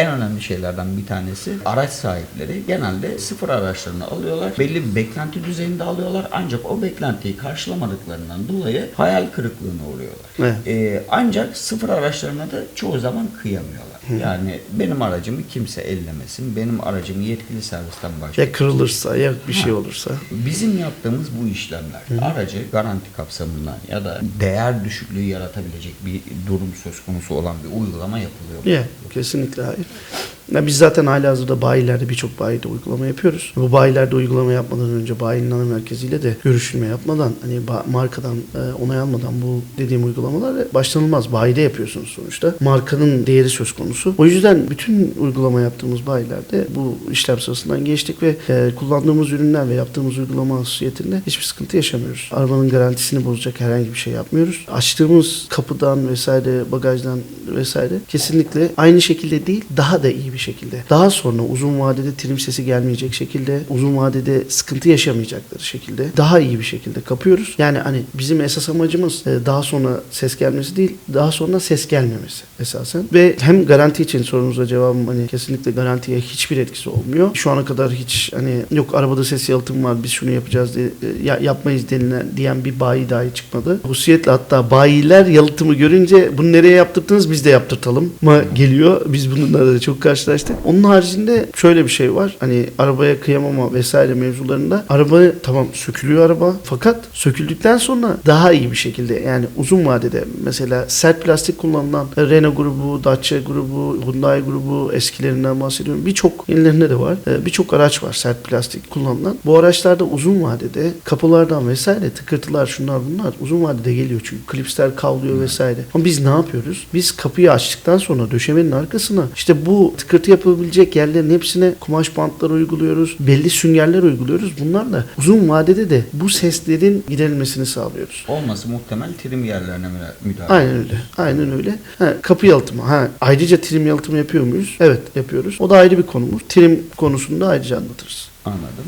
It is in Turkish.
En önemli şeylerden bir tanesi araç sahipleri genelde sıfır araçlarını alıyorlar. Belli bir beklenti düzeyinde alıyorlar. Ancak o beklentiyi karşılamadıklarından dolayı hayal kırıklığına uğruyorlar. Evet. Ee, ancak sıfır araçlarına da çoğu zaman kıyamıyorlar. Yani benim aracımı kimse ellemesin. Benim aracımı yetkili servisten başka Ya kırılırsa ya bir şey olursa. Bizim yaptığımız bu işlemler aracı garanti kapsamından ya da değer düşüklüğü yaratabilecek bir durum söz konusu olan bir uygulama yapılıyor. Ya kesinlikle hayır. Thank you. Ya biz zaten halihazırda bayilerde birçok bayide uygulama yapıyoruz. Bu bayilerde uygulama yapmadan önce bayinin ana merkeziyle de görüşülme yapmadan hani markadan e, onay almadan bu dediğim uygulamalar başlanılmaz. Bayide yapıyorsunuz sonuçta. Markanın değeri söz konusu. O yüzden bütün uygulama yaptığımız bayilerde bu işlem sırasından geçtik ve e, kullandığımız ürünler ve yaptığımız uygulama hususiyetinde hiçbir sıkıntı yaşamıyoruz. Arabanın garantisini bozacak herhangi bir şey yapmıyoruz. Açtığımız kapıdan vesaire bagajdan vesaire kesinlikle aynı şekilde değil daha da iyi bir şekilde. Daha sonra uzun vadede trim sesi gelmeyecek şekilde uzun vadede sıkıntı yaşamayacakları şekilde daha iyi bir şekilde kapıyoruz. Yani hani bizim esas amacımız e, daha sonra ses gelmesi değil daha sonra ses gelmemesi esasen. Ve hem garanti için sorunuza cevabım hani kesinlikle garantiye hiçbir etkisi olmuyor. Şu ana kadar hiç hani yok arabada ses yalıtım var biz şunu yapacağız diye, e, ya, yapmayız denilen diyen bir bayi dahi çıkmadı. Hususiyetle hatta bayiler yalıtımı görünce bunu nereye yaptırdınız biz de yaptırtalım mı geliyor. Biz bununla da çok karşılaştık. Onun haricinde şöyle bir şey var. Hani arabaya kıyamama vesaire mevzularında araba tamam sökülüyor araba fakat söküldükten sonra daha iyi bir şekilde yani uzun vadede mesela sert plastik kullanılan Renault grubu, Dacia grubu, Hyundai grubu eskilerinden bahsediyorum. Birçok yenilerinde de var. Ee, Birçok araç var sert plastik kullanılan. Bu araçlarda uzun vadede kapılardan vesaire tıkırtılar şunlar bunlar uzun vadede geliyor çünkü klipsler kavlıyor vesaire. Ama biz ne yapıyoruz? Biz kapıyı açtıktan sonra döşemenin arkasına işte bu tıkırtı yapılabilecek yerlerin hepsine kumaş bantlar uyguluyoruz. Belli süngerler uyguluyoruz. Bunlarla uzun vadede de bu seslerin giderilmesini sağlıyoruz. Olması muhtemel trim yerlerine müdahale. Aynen öyle. Aynen öyle. Ha, kapı yalıtımı. Ha, ayrıca trim yalıtımı yapıyor muyuz? Evet yapıyoruz. O da ayrı bir konumuz. Trim konusunda ayrıca anlatırız. Anladım.